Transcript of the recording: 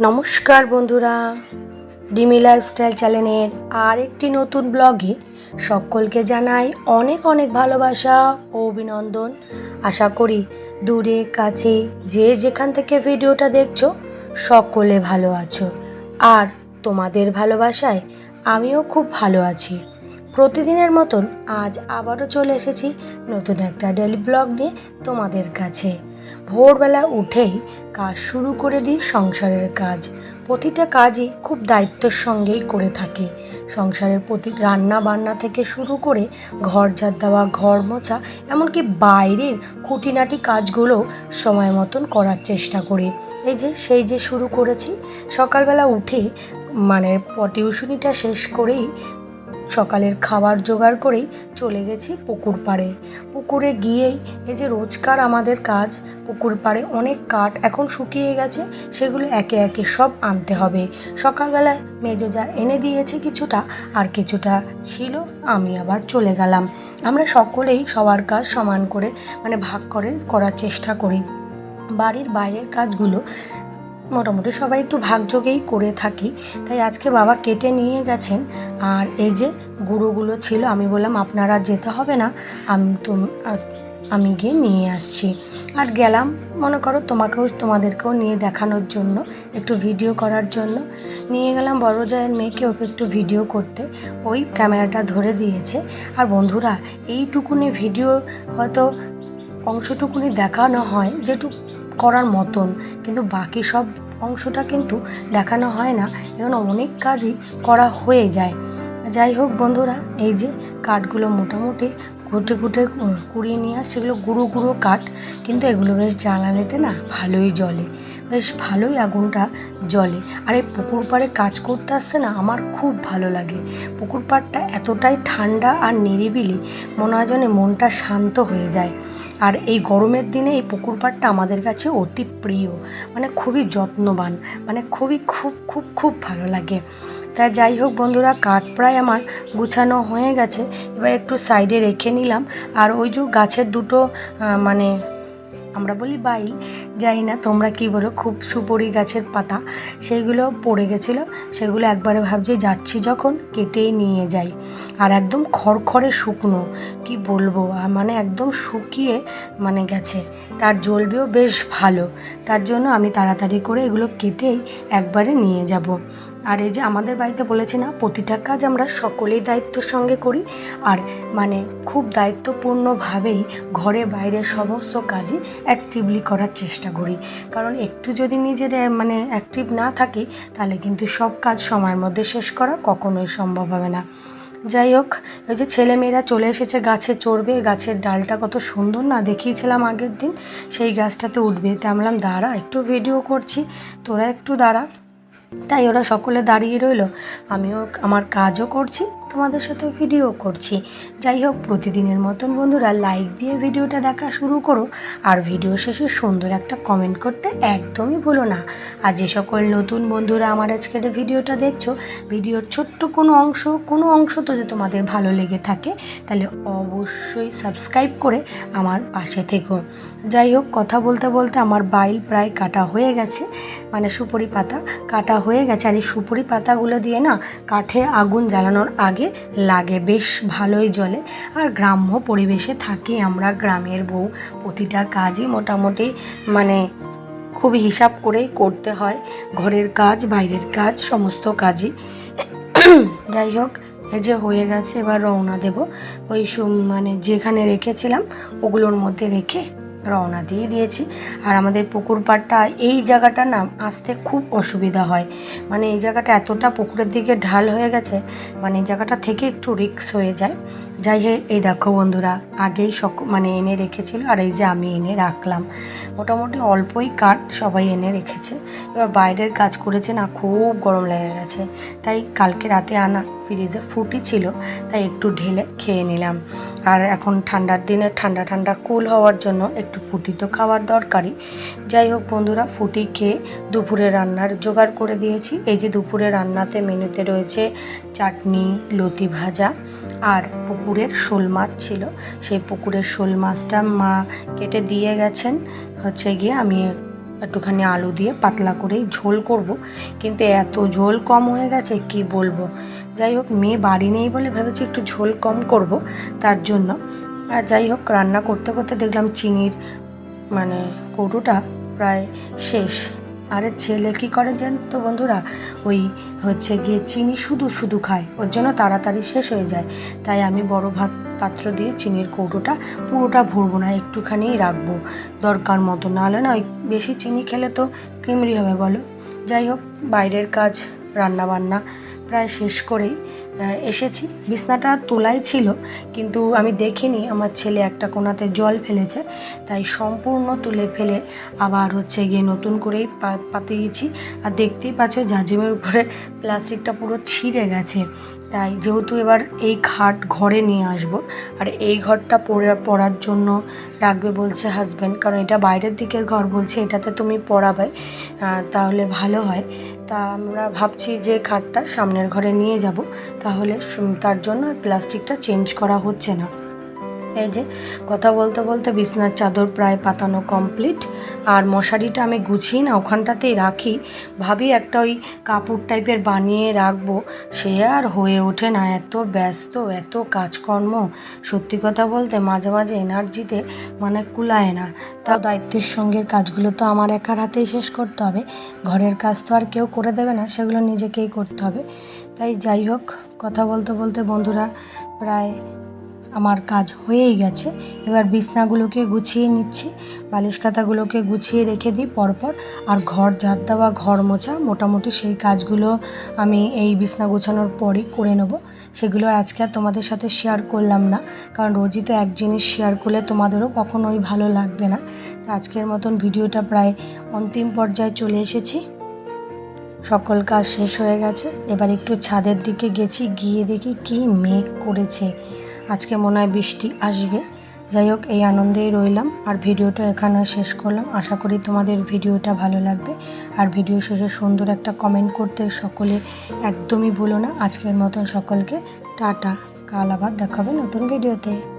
নমস্কার বন্ধুরা। ডিমি লাইফস্টাইল চ্যানেলের আর একটি নতুন ব্লগে সকলকে জানাই অনেক অনেক ভালোবাসা ও অভিনন্দন। আশা করি দূরে, কাছে, যে যেখান থেকে ভিডিওটা দেখছ, সকলে ভালো আছো। আর তোমাদের ভালোবাসায় আমিও খুব ভালো আছি। প্রতিদিনের মতন আজ আবারও চলে এসেছি নতুন একটা ডেলি ব্লগ নিয়ে তোমাদের কাছে। ভোরবেলা উঠেই কাজ শুরু করে দিই সংসারের কাজ। প্রতিটা কাজই খুব দায়িত্বের সঙ্গেই করে থাকি। সংসারের প্রতি রান্না বান্না থেকে শুরু করে ঘর ঝাড় দেওয়া, ঘর মোছা, এমনকি বাইরের খুঁটিনাটি কাজগুলো সময় মতন করার চেষ্টা করি। এই যে, সেই যে শুরু করেছি, সকালবেলা উঠে মানে টিউশনিটা শেষ করেই সকালের খাবার জোগাড় করেই চলে গেছি পুকুর পাড়ে। পুকুরে গিয়েই এই যে রোজকার আমাদের কাজ, পুকুর পাড়ে অনেক কাঠ এখন শুকিয়ে গেছে, সেগুলো একে একে সব আনতে হবে। সকালবেলায় মেজো যা এনে দিয়েছে কিছুটা, আর কিছুটা ছিল, আমি আবার চলে গেলাম। আমরা সকলেই সবার কাজ সমান করে মানে ভাগ করে করার চেষ্টা করি। বাড়ির বাইরের কাজগুলো মোটামুটি সবাই একটু ভাগযোগেই করে থাকি। তাই আজকে বাবা কেটে নিয়ে গেছেন। আর এই যে গুঁড়োগুলো ছিল, আমি বললাম, আপনারা যেতে হবে না। আমি তো আমি গিয়ে নিয়ে আসছি। আর গেলাম, মনে করো, তোমাকেও, তোমাদেরকেও নিয়ে দেখানোর জন্য, একটু ভিডিও করার জন্য। নিয়ে গেলাম বড় জায়ের মেয়েকে, ওকে একটু ভিডিও করতে। ওই ক্যামেরাটা ধরে দিয়েছে। আর বন্ধুরা, এইটুকুনি ভিডিও হয়তো অংশটুকুনি দেখানো হয়, যেটুকু করার মতন, কিন্তু বাকি সব অংশটা কিন্তু দেখানো হয় না এখন অনেক কাজই করা হয়ে যায়। যাই হোক বন্ধুরা, এই যে কাঠগুলো মোটামুটি কুটে কুটে কুড়িয়ে নিয়ে আসছে সেগুলো গুঁড়ো গুঁড়ো কাঠ, কিন্তু এগুলো বেশ জ্বালালেতে না ভালোই জলে বেশ ভালোই আগুনটা জ্বলে। আর এই পুকুর পাড়ে কাজ করতে আসতে না আমার খুব ভালো লাগে। পুকুর পাড়টা এতটাই ঠান্ডা আর নিরিবিলি, মনে হয় যেন মনটা শান্ত হয়ে যায়। আর এই গরমের দিনে এই পুকুর পাড়টা আমাদের কাছে অতি প্রিয়। মানে খুবই যত্নবান মানে খুবই খুব খুব খুব ভালো লাগে। তা যাই হোক বন্ধুরা, কাঠ প্রায় আমার গুছানো হয়ে গেছে। এবার একটু সাইডে রেখে নিলাম। আর ওই যে গাছের দুটো মানে আমরা বলি বাইল যাই না তোমরা কি বলো, খুব সুপরি গাছের পাতা, সেইগুলো পড়ে গেছিল, সেগুলো একবারে ভাবছি যাচ্ছি যখন কেটেই নিয়ে যাই। আর একদম খড়খড়ে শুকনো, কি বলব আর মানে একদম শুকিয়ে মানে গেছে। তার জ্বলবেও বেশ ভালো, তার জন্য আমি তাড়াতাড়ি করে এগুলো কেটেই একবারে নিয়ে যাব। আর এই যে আমাদের বাড়িতে বলেছে না, প্রতিটা কাজ আমরা সকলেই দায়িত্বর সঙ্গে করি। আর মানে খুব দায়িত্বপূর্ণভাবেই ঘরে বাইরে সমস্ত কাজই অ্যাক্টিভলি করার চেষ্টা করি। কারণ একটু যদি নিজের মানে অ্যাক্টিভ না থাকি, তাহলে কিন্তু সব কাজ সময়ের মধ্যে শেষ করা কখনোই সম্ভব হবে না। যাই হোক ওই যে ছেলেমেয়েরা চলে এসেছে, গাছে চড়বে, গাছের ডালটা কত সুন্দর না দেখিয়েছিলাম আগের দিন, সেই গাছটাতে উঠবে। তা দাঁড়া, একটু ভিডিও করছি, তোরা একটু দাঁড়া। তাই ওরা সকলে দাঁড়িয়ে রইল। আমিও আমার কাজও করছি। তোমাদের সাথে ভিডিও করছি। যাই হোক প্রতিদিনের মতন বন্ধুরা লাইক দিয়ে ভিডিওটা দেখা শুরু করো আর ভিডিও শেষে সুন্দর একটা কমেন্ট করতে একদমই ভুলো না। আর যে সকল নতুন বন্ধুরা আমার আজকের ভিডিওটা দেখছ ভিডিওর ছোট্ট কোনো অংশ কোনো অংশ তো যদি তোমাদের ভালো লেগে থাকে, তাহলে অবশ্যই সাবস্ক্রাইব করে আমার পাশে থেকো। যাই হোক কথা বলতে বলতে আমার বাইল প্রায় কাটা হয়ে গেছে মানে সুপুরি পাতা কাটা হয়ে গেছে। আর এই সুপুরি পাতাগুলো দিয়ে না কাঠে আগুন জ্বালানোর আগে আগে লাগে, বেশ ভালোই জলে। আর গ্রাম্য পরিবেশে থাকি আমরা, গ্রামের বউ প্রতিটা কাজই মোটামুটি মানে খুবই হিসাব করেই করতে হয়। ঘরের কাজ, বাইরের কাজ, সমস্ত কাজই। যাই হোক, এই যে হয়ে গেছে, এবার রওনা দেব। ওই মানে যেখানে রেখেছিলাম, ওগুলোর মধ্যে রেখে রওনা দিয়ে দিয়েছি। আর আমাদের পুকুর পাড়টা, এই জায়গাটা না আসতে খুব অসুবিধা হয়। মানে এই জায়গাটা এতটা পুকুরের দিকে ঢাল হয়ে গেছে মানে এই জায়গাটা থেকে একটু রিক্স হয়ে যায়। যাই হোক, এই দেখো বন্ধুরা, আগেই সক মানে এনে রেখেছিল আর এই যে আমি এনে রাখলাম। মোটামুটি অল্পই কাঠ সবাই এনে রেখেছে। এবার বাইরের কাজ করেছে না, খুব গরম লেগে গেছে। তাই কালকে রাতে আনা ফ্রিজে ফুটি ছিল, তাই একটু ঢেলে খেয়ে নিলাম। আর এখন ঠান্ডার দিনে ঠান্ডা ঠান্ডা কুল হওয়ার জন্য একটু ফুটি তো খাওয়ার দরকারই। যাই হোক বন্ধুরা, ফুটি খেয়ে দুপুরে রান্নার জোগাড় করে দিয়েছি। এই যে দুপুরে রান্নাতে মেনুতে রয়েছে চাটনি, লতি ভাজা আর পুকুরের শোল মাছ ছিল। সেই পুকুরের শোল মাছটা মা কেটে দিয়ে গেছেন। হচ্ছে গিয়ে আমি একটুখানি আলু দিয়ে পাতলা করেই ঝোল করব। কিন্তু এত ঝোল কম হয়ে গেছে, কি বলব? যাই হোক, মেয়ে বাড়ি নেই বলে ভেবেছি একটু ঝোল কম করব তার জন্য। আর যাই হোক, রান্না করতে করতে দেখলাম চিনির মানে কৌটোটা প্রায় শেষ। আরে ছেলে কী করে যেন তো বন্ধুরা? ওই হচ্ছে গিয়ে চিনি শুধু শুধু খায়, ওর জন্য তাড়াতাড়ি শেষ হয়ে যায়। তাই আমি বড় ভাত পাত্র দিয়ে চিনির কৌটোটা পুরোটা ভরবো না একটুখানিই রাখব দরকার মতো। নাহলে না, ওই বেশি চিনি খেলে তো কিমরি হবে বলো। যাই হোক, বাইরের কাজ রান্না বান্না প্রায় শেষ করেই এসেছি। বিছনাটা তোলাই ছিল, কিন্তু আমি দেখিনি আমার ছেলে একটা কোনাতে জল ফেলেছে। তাই সম্পূর্ণ তুলে ফেলে আবার হচ্ছে গিয়ে নতুন করেই পাতিয়েছি। আর দেখতেই পাচ্ছ, জাজিমের উপরে প্লাস্টিকটা পুরো ছিঁড়ে গেছে। তাই যেহেতু এবার এই খাট ঘরে নিয়ে আসব, আর এই ঘরটা পরে পড়ার জন্য রাখবে বলছে হাজব্যান্ড কারণ এটা বাইরের দিকের ঘর বলছে, এটাতে তুমি পড়াবে তাহলে ভালো হয়। তা আমরা ভাবছি যে খাটটা সামনের ঘরে নিয়ে যাব, তাহলে তার জন্য প্লাস্টিকটা চেঞ্জ করা হচ্ছে না। এই যে, কথা বলতে বলতে বিছনার চাদর প্রায় পাতানো কমপ্লিট আর মশারিটা আমি গুছিয়ে না, ওখানটাতেই রাখি। ভাবি একটা ওই কাপড় টাইপের বানিয়ে রাখব, সে আর হয়ে ওঠে না, এত ব্যস্ত, এত কাজকর্ম। সত্যি কথা বলতে মাঝে মাঝে এনার্জিতে মানে কুলায় না। তাও দায়িত্বের সঙ্গে কাজগুলো তো আমার একার হাতেই শেষ করতে হবে। ঘরের কাজ তো আর কেউ করে দেবে না, সেগুলো নিজেকেই করতে হবে। তাই যাই হোক, কথা বলতে বলতে বন্ধুরা প্রায় আমার কাজ হয়েই গেছে। এবার বিছনাগুলোকে গুছিয়ে নিচ্ছি। বালিশ খাতাগুলোকে গুছিয়ে রেখে দিই পরপর। আর ঘর ঝাড় দেওয়া, ঘর মোছা, মোটামুটি সেই কাজগুলো আমি এই বিছনা গোছানোর পরই করে নেব। সেগুলো আজকে আর তোমাদের সাথে শেয়ার করলাম না। কারণ রোজই তো এক জিনিস শেয়ার করলে তোমাদেরও কখনোই ভালো লাগবে না। তা আজকের মতন ভিডিওটা প্রায় অন্তিম পর্যায়ে চলে এসেছি। সকল কাজ শেষ হয়ে গেছে। এবার একটু ছাদের দিকে গেছি, গিয়ে দেখি কি মেঘ করেছে। আজকে মনে হয় বৃষ্টি আসবে। যাই হোক, এই আনন্দেই রইলাম। আর ভিডিওটা এখানে শেষ করলাম। আশা করি তোমাদের ভিডিওটা ভালো লাগবে। আর ভিডিও শেষে সুন্দর একটা কমেন্ট করতে সকলে একদমই ভুলো না। আজকের মতন সকলকে টাটা। কাল আবার দেখাবে নতুন ভিডিওতে।